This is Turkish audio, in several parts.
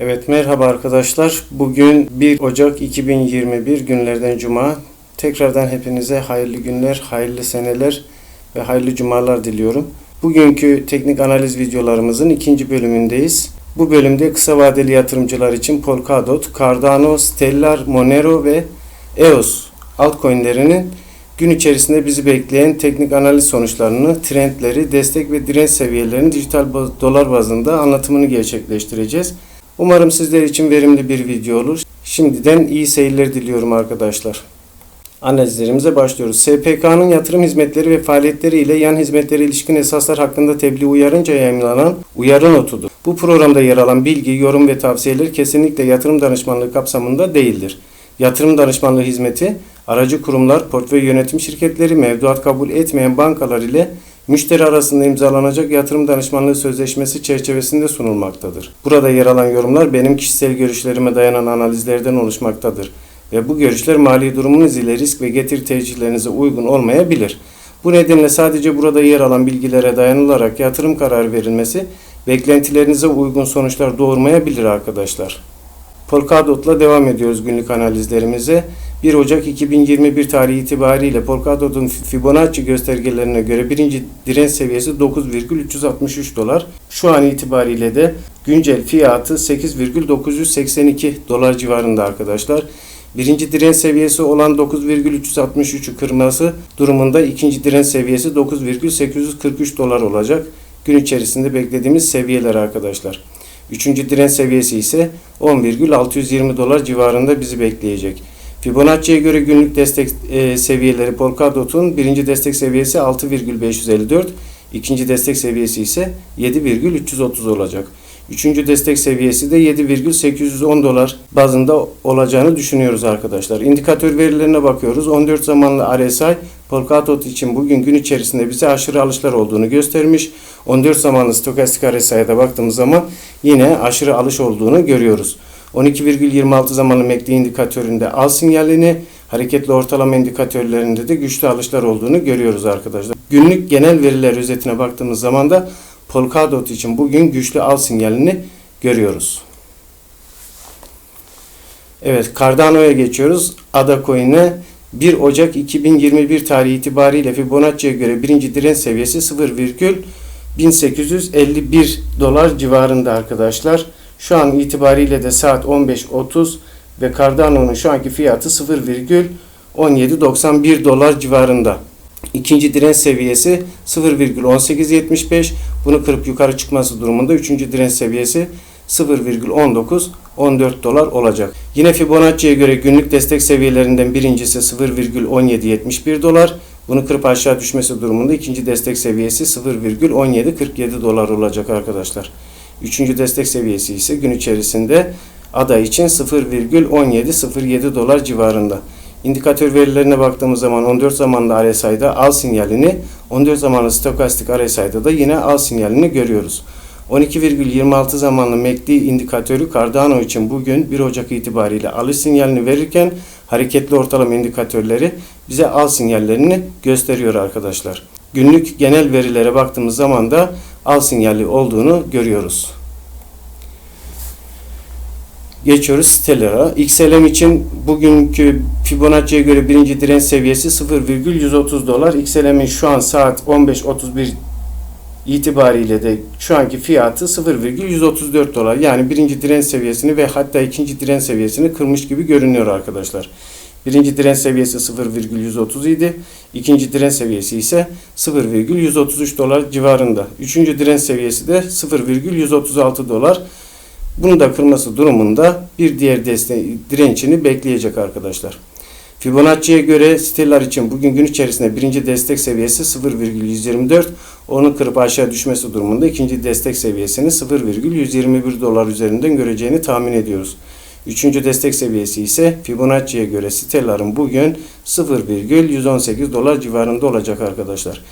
Evet merhaba arkadaşlar. Bugün 1 Ocak 2021 günlerden cuma. Tekrardan hepinize hayırlı günler, hayırlı seneler ve hayırlı cumalar diliyorum. Bugünkü teknik analiz videolarımızın ikinci bölümündeyiz. Bu bölümde kısa vadeli yatırımcılar için Polkadot, Cardano, Stellar, Monero ve EOS altcoin'lerinin gün içerisinde bizi bekleyen teknik analiz sonuçlarını, trendleri, destek ve direnç seviyelerini dijital dolar bazında anlatımını gerçekleştireceğiz. Umarım sizler için verimli bir video olur. Şimdiden iyi seyirler diliyorum arkadaşlar. Analizlerimize başlıyoruz. SPK'nın yatırım hizmetleri ve faaliyetleri ile yan hizmetlere ilişkin esaslar hakkında tebliğ uyarınca yayınlanan uyarı notudur. Bu programda yer alan bilgi, yorum ve tavsiyeler kesinlikle yatırım danışmanlığı kapsamında değildir. Yatırım danışmanlığı hizmeti, aracı kurumlar, portföy yönetim şirketleri, mevduat kabul etmeyen bankalar ile müşteri arasında imzalanacak yatırım danışmanlığı sözleşmesi çerçevesinde sunulmaktadır. Burada yer alan yorumlar benim kişisel görüşlerime dayanan analizlerden oluşmaktadır ve bu görüşler mali durumunuz ile risk ve getiri tercihlerinize uygun olmayabilir. Bu nedenle sadece burada yer alan bilgilere dayanılarak yatırım kararı verilmesi beklentilerinize uygun sonuçlar doğurmayabilir arkadaşlar. Polkadot'la devam ediyoruz günlük analizlerimize. 1 Ocak 2021 tarihi itibariyle Polkadot'un Fibonacci göstergelerine göre birinci direnç seviyesi 9,363 dolar. Şu an itibariyle de güncel fiyatı 8,982 dolar civarında arkadaşlar. Birinci direnç seviyesi olan 9,363'ü kırması durumunda ikinci direnç seviyesi 9,843 dolar olacak. Gün içerisinde beklediğimiz seviyeler arkadaşlar. Üçüncü direnç seviyesi ise 10,620 dolar civarında bizi bekleyecek. Fibonacci'ye göre günlük destek e, seviyeleri Polkadot'un birinci destek seviyesi 6,554, ikinci destek seviyesi ise 7,330 olacak. Üçüncü destek seviyesi de 7,810 dolar bazında olacağını düşünüyoruz arkadaşlar. İndikatör verilerine bakıyoruz. 14 zamanlı RSI Polkadot için bugün gün içerisinde bize aşırı alışlar olduğunu göstermiş. 14 zamanlı stokastik RSI'ye baktığımız zaman yine aşırı alış olduğunu görüyoruz. 12,26 zamanlı MACD indikatöründe al sinyalini, hareketli ortalama indikatörlerinde de güçlü alışlar olduğunu görüyoruz arkadaşlar. Günlük genel veriler özetine baktığımız zaman da Polkadot için bugün güçlü al sinyalini görüyoruz. Evet Cardano'ya geçiyoruz. Ada Coin'e 1 Ocak 2021 tarihi itibariyle Fibonacci'ye göre birinci direnç seviyesi 0,1851 dolar civarında arkadaşlar. Şu an itibariyle de saat 15.30 ve Cardano'nun şu anki fiyatı 0,1791 dolar civarında. İkinci direnç seviyesi 0,1875. Bunu kırıp yukarı çıkması durumunda üçüncü direnç seviyesi 0,19 14 dolar olacak. Yine Fibonacci'ye göre günlük destek seviyelerinden birincisi 0,1771 dolar. Bunu kırıp aşağı düşmesi durumunda ikinci destek seviyesi 0,1747 dolar olacak arkadaşlar. Üçüncü destek seviyesi ise gün içerisinde aday için 0,1707 dolar civarında. İndikatör verilerine baktığımız zaman 14 zamanlı RSI'da al sinyalini, 14 zamanlı stokastik RSI'da da yine al sinyalini görüyoruz. 12,26 zamanlı MACD indikatörü Cardano için bugün 1 Ocak itibariyle alış sinyalini verirken hareketli ortalama indikatörleri bize al sinyallerini gösteriyor arkadaşlar. Günlük genel verilere baktığımız zaman da al sinyali olduğunu görüyoruz. Geçiyoruz Stellar'a. XLM için bugünkü Fibonacci'ye göre birinci direnç seviyesi 0,130 dolar. XLM'in şu an saat 15.31 itibariyle de şu anki fiyatı 0,134 dolar. Yani birinci direnç seviyesini ve hatta ikinci direnç seviyesini kırmış gibi görünüyor arkadaşlar. Birinci direnç seviyesi 0,130 idi. İkinci direnç seviyesi ise 0,133 dolar civarında. Üçüncü direnç seviyesi de 0,136 dolar. Bunu da kırması durumunda bir diğer dirençini bekleyecek arkadaşlar. Fibonacci'ye göre Stellar için bugün gün içerisinde birinci destek seviyesi 0,124. Onu kırıp aşağı düşmesi durumunda ikinci destek seviyesini 0,121 dolar üzerinden göreceğini tahmin ediyoruz. Üçüncü destek seviyesi ise Fibonacci'ye göre Stellar'ın bugün 0,118 dolar civarında olacak arkadaşlar.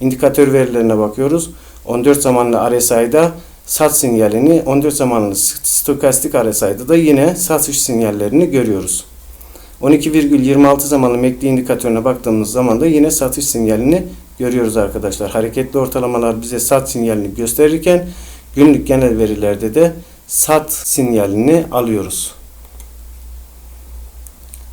İndikatör verilerine bakıyoruz. 14 zamanlı RSI'da sat sinyalini 14 zamanlı stokastik RSI'da da yine satış sinyallerini görüyoruz. 12,26 zamanlı MACD indikatörüne baktığımız zaman da yine satış sinyalini görüyoruz arkadaşlar. Hareketli ortalamalar bize sat sinyalini gösterirken günlük genel verilerde de sat sinyalini alıyoruz.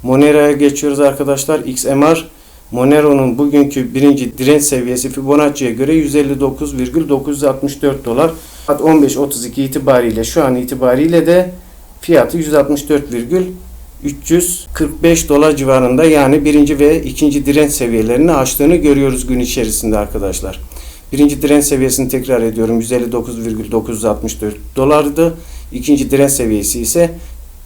Monera'ya geçiyoruz arkadaşlar. XMR Monero'nun bugünkü birinci direnç seviyesi Fibonacci'ye göre 159,964 dolar. Saat 15.32 itibariyle şu an itibariyle de fiyatı 164,345 dolar civarında yani birinci ve ikinci direnç seviyelerini aştığını görüyoruz gün içerisinde arkadaşlar. Birinci direnç seviyesini tekrar ediyorum 159,964 dolardı. İkinci direnç seviyesi ise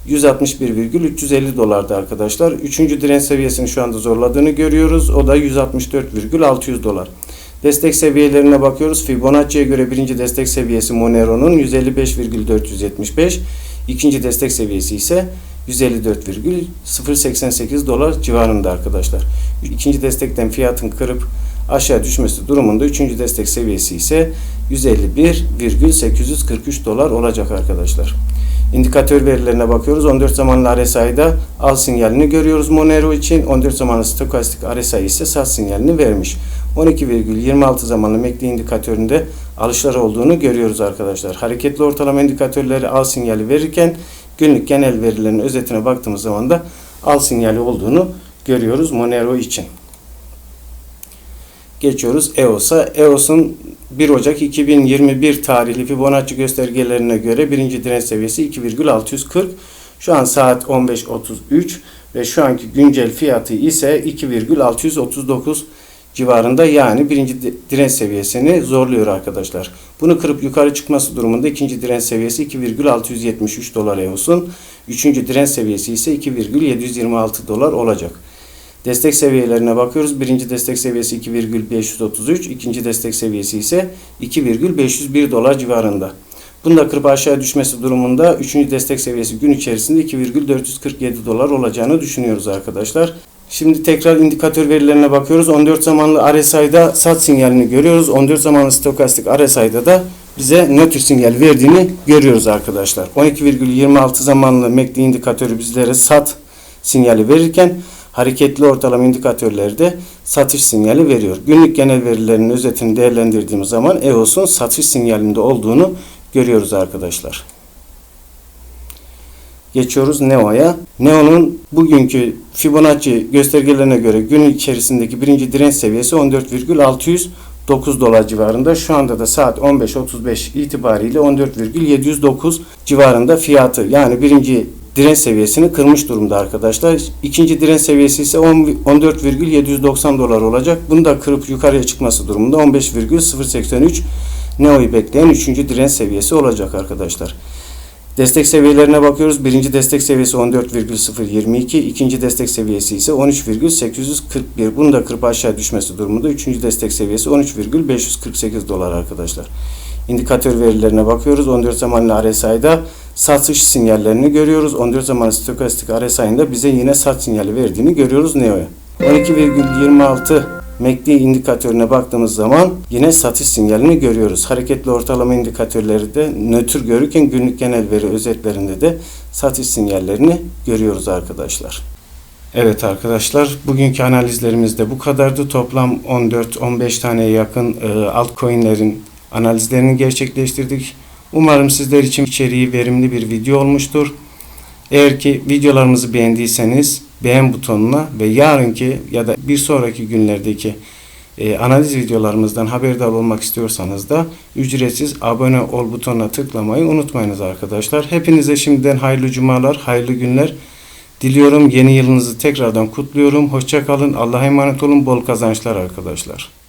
161,350 dolardı arkadaşlar. Üçüncü direnç seviyesini şu anda zorladığını görüyoruz. O da 164,600 dolar. Destek seviyelerine bakıyoruz. Fibonacci'ye göre birinci destek seviyesi Monero'nun 155,475. İkinci destek seviyesi ise 154,088 dolar civarında arkadaşlar. İkinci destekten fiyatın kırıp aşağı düşmesi durumunda üçüncü destek seviyesi ise 151,843 dolar olacak arkadaşlar. İndikatör verilerine bakıyoruz. 14 zamanlı RSI'da al sinyalini görüyoruz Monero için. 14 zamanlı stokastik RSI ise sat sinyalini vermiş. 12,26 zamanlı MACD indikatöründe alışlar olduğunu görüyoruz arkadaşlar. Hareketli ortalama indikatörleri al sinyali verirken günlük genel verilerin özetine baktığımız zaman da al sinyali olduğunu görüyoruz Monero için. Geçiyoruz EOS'a. EOS'un 1 Ocak 2021 tarihli Fibonacci göstergelerine göre birinci direnç seviyesi 2,640. Şu an saat 15.33 ve şu anki güncel fiyatı ise 2,639 civarında yani birinci direnç seviyesini zorluyor arkadaşlar. Bunu kırıp yukarı çıkması durumunda ikinci direnç seviyesi 2,673 dolar EOS'un. Üçüncü direnç seviyesi ise 2,726 dolar olacak. Destek seviyelerine bakıyoruz. Birinci destek seviyesi 2,533, ikinci destek seviyesi ise 2,501 dolar civarında. Bunda kırıp aşağı düşmesi durumunda üçüncü destek seviyesi gün içerisinde 2,447 dolar olacağını düşünüyoruz arkadaşlar. Şimdi tekrar indikatör verilerine bakıyoruz. 14 zamanlı RSI'da sat sinyalini görüyoruz. 14 zamanlı stokastik RSI'da da bize nötr sinyal verdiğini görüyoruz arkadaşlar. 12,26 zamanlı MACD indikatörü bizlere sat sinyali verirken hareketli ortalama indikatörleri de satış sinyali veriyor. Günlük genel verilerin özetini değerlendirdiğimiz zaman EOS'un satış sinyalinde olduğunu görüyoruz arkadaşlar. Geçiyoruz NEO'ya. NEO'nun bugünkü Fibonacci göstergelerine göre gün içerisindeki birinci direnç seviyesi 14,609 dolar civarında. Şu anda da saat 15.35 itibariyle 14,709 civarında fiyatı. Yani birinci direnç seviyesini kırmış durumda arkadaşlar. İkinci direnç seviyesi ise 14,790 dolar olacak. Bunu da kırıp yukarıya çıkması durumunda 15,083 Neo'yu bekleyen üçüncü direnç seviyesi olacak arkadaşlar. Destek seviyelerine bakıyoruz. Birinci destek seviyesi 14,022, ikinci destek seviyesi ise 13,841. Bunu da kırıp aşağı düşmesi durumunda üçüncü destek seviyesi 13,548 dolar arkadaşlar. İndikatör verilerine bakıyoruz. 14 zamanlı RSI'da satış sinyallerini görüyoruz. 14 zamanlı stokastik RSI'ında bize yine sat sinyali verdiğini görüyoruz Neo'ya. 12,26 MACD indikatörüne baktığımız zaman yine satış sinyalini görüyoruz. Hareketli ortalama indikatörleri de nötr görürken günlük genel veri özetlerinde de satış sinyallerini görüyoruz arkadaşlar. Evet arkadaşlar bugünkü analizlerimiz de bu kadardı. Toplam 14-15 taneye yakın e, altcoin'lerin analizlerini gerçekleştirdik. Umarım sizler için içeriği verimli bir video olmuştur. Eğer ki videolarımızı beğendiyseniz beğen butonuna ve yarınki ya da bir sonraki günlerdeki e, analiz videolarımızdan haberdar olmak istiyorsanız da ücretsiz abone ol butonuna tıklamayı unutmayınız arkadaşlar. Hepinize şimdiden hayırlı cumalar, hayırlı günler diliyorum. Yeni yılınızı tekrardan kutluyorum. Hoşçakalın. Allah'a emanet olun. Bol kazançlar arkadaşlar.